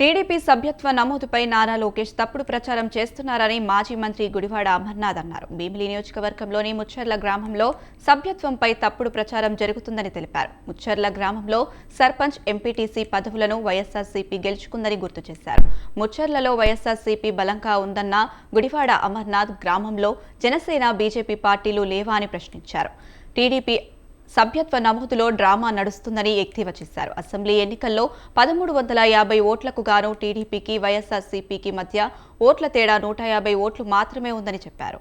TDP సభ్యత్వ నమోదుపై నారా లోకేష్ తప్పుడు ప్రచారం చేస్తున్నారని మాజీ మంత్రి గుడివాడ అమర్నాథ్ అన్నారు. భీమిలి నియోజకవర్గంలోని ముచ్చర్ల గ్రామంలో సభ్యత్వంపై తప్పుడు ప్రచారం జరుగుతుందని తెలిపారు. ముచ్చర్ల గ్రామంలో సర్పంచ్ ఎంపీటీసీ పదవులను వైఎస్ఆర్సీపీ గెలుచుకుందని గుర్తు చేశారు. ముచ్చర్లలో వైఎస్ఆర్సీపీ బలంగా ఉందన్న గుడివాడ అమర్నాథ్ గ్రామంలో జనసేన బీజేపీ పార్టీలు లేవా అని ప్రశ్నించారు. టీడీపీ సభ్యత్వ నమోదులో డ్రామా నడుస్తుందని ఎక్తివ చేశారు. అసెంబ్లీ ఎన్నికల్లో పదమూడు వందల యాభై ఓట్లకు గాను టీడీపీకి వైఎస్ఆర్సీపీకి మధ్య ఓట్ల తేడా నూట యాభై ఓట్లు మాత్రమే ఉందని చెప్పారు.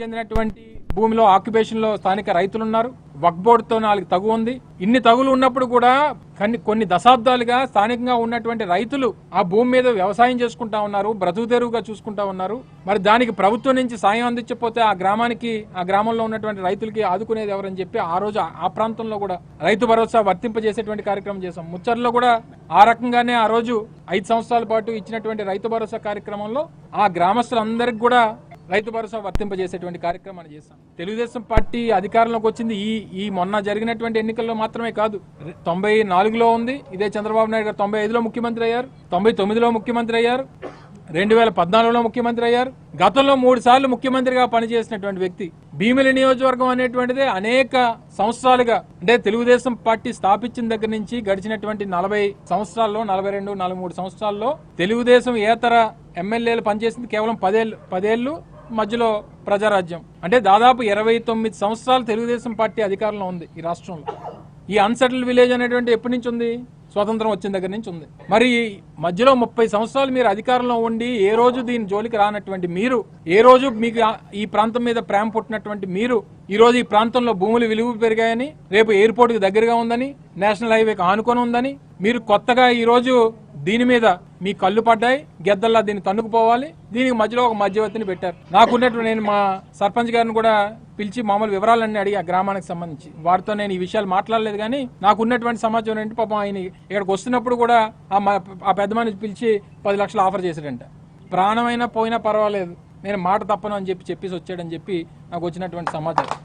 చెందినటువంటి భూమిలో ఆక్యుపేషన్లో స్థానిక రైతులు ఉన్నారు వక్ బోర్డుతో నాలుగు తగు ఉంది. ఇన్ని తగులు ఉన్నప్పుడు కూడా కొన్ని కొన్ని దశాబ్దాలుగా స్థానికంగా ఉన్నటువంటి రైతులు ఆ భూమి మీద వ్యవసాయం చేసుకుంటా ఉన్నారు బ్రతుకు తెరువుగా చూసుకుంటా ఉన్నారు. మరి దానికి ప్రభుత్వం నుంచి సాయం అందించకపోతే ఆ గ్రామానికి ఆ గ్రామంలో ఉన్నటువంటి రైతులకి ఆదుకునేది ఎవరని చెప్పి ఆ రోజు ఆ- ఆ ప్రాంతంలో కూడా రైతు భరోసా వర్తింపజేసేటువంటి కార్యక్రమం చేశాం. ముచ్చర్లో కూడా ఆ రకంగానే ఆ రోజు ఐదు సంవత్సరాల పాటు ఇచ్చినటువంటి రైతు భరోసా కార్యక్రమంలో ఆ గ్రామస్తులందరికీ కూడా రైతు భరోసా వర్తింపజేసేటువంటి కార్యక్రమాన్ని చేస్తాం. తెలుగుదేశం పార్టీ అధికారంలోకి వచ్చింది. ఈ ఈ మొన్న జరిగినటువంటి ఎన్నికల్లో మాత్రమే కాదు. తొంభై నాలుగులో ఉంది. ఇదే చంద్రబాబు నాయుడు గారు తొంభై ఐదులో ముఖ్యమంత్రి అయ్యారు. తొంభై తొమ్మిదిలో ముఖ్యమంత్రి అయ్యారు. రెండు వేల పద్నాలుగులో ముఖ్యమంత్రి అయ్యారు. గతంలో మూడు సార్లు ముఖ్యమంత్రిగా పనిచేసినటువంటి వ్యక్తి. భీమిలి నియోజకవర్గం అనేటువంటిది అనేక సంవత్సరాలుగా అంటే తెలుగుదేశం పార్టీ స్థాపించిన దగ్గర నుంచి గడిచినటువంటి నలభై సంవత్సరాల్లో నలభై రెండు నలభై మూడు సంవత్సరాల్లో తెలుగుదేశం ఏతర ఎమ్మెల్యేలు పనిచేసింది. కేవలం పదేళ్ళు పదేళ్ళు మధ్యలో ప్రజారాజ్యం. అంటే దాదాపు ఇరవై తొమ్మిది సంవత్సరాలు తెలుగుదేశం పార్టీ అధికారంలో ఉంది ఈ రాష్ట్రంలో. ఈ అన్సెటిల్డ్ విలేజ్ అనేటువంటి ఎప్పటి నుంచి ఉంది? స్వతంత్రం వచ్చిన దగ్గర నుంచి ఉంది. మరి మధ్యలో ముప్పై సంవత్సరాలు మీరు అధికారంలో ఉండి ఏ రోజు దీని జోలికి రానటువంటి మీరు ఏ రోజు మీకు ఈ ప్రాంతం మీద ప్రేమ పుట్టినటువంటి మీరు ఈ రోజు ఈ ప్రాంతంలో భూములు విలువ పెరిగాయని రేపు ఎయిర్పోర్ట్కి దగ్గరగా ఉందని నేషనల్ హైవేకి ఆనుకొని ఉందని మీరు కొత్తగా ఈ రోజు దీని మీద మీ కళ్ళు పడ్డాయి గెద్దల్లా దీన్ని తన్నుకుపోవాలి. దీనికి మధ్యలో ఒక మధ్యవర్తిని పెట్టారు. నాకున్నట్టు నేను మా సర్పంచ్ గారిని కూడా పిలిచి మామూలు వివరాలన్నీ అడిగి ఆ గ్రామానికి సంబంధించి. వారితో నేను ఈ విషయాలు మాట్లాడలేదు కానీ నాకు ఉన్నటువంటి సమాచారం ఏంటి? పాపం ఆయన ఇక్కడికి వస్తున్నప్పుడు కూడా ఆ పెద్ద మనిషి పిలిచి పది లక్షలు ఆఫర్ చేశాడంట. ప్రాణమైనా పోయినా పర్వాలేదు. నేను మాట తప్పను అని చెప్పి చెప్పేసి వచ్చాడని చెప్పి నాకు వచ్చినటువంటి సమాచారం.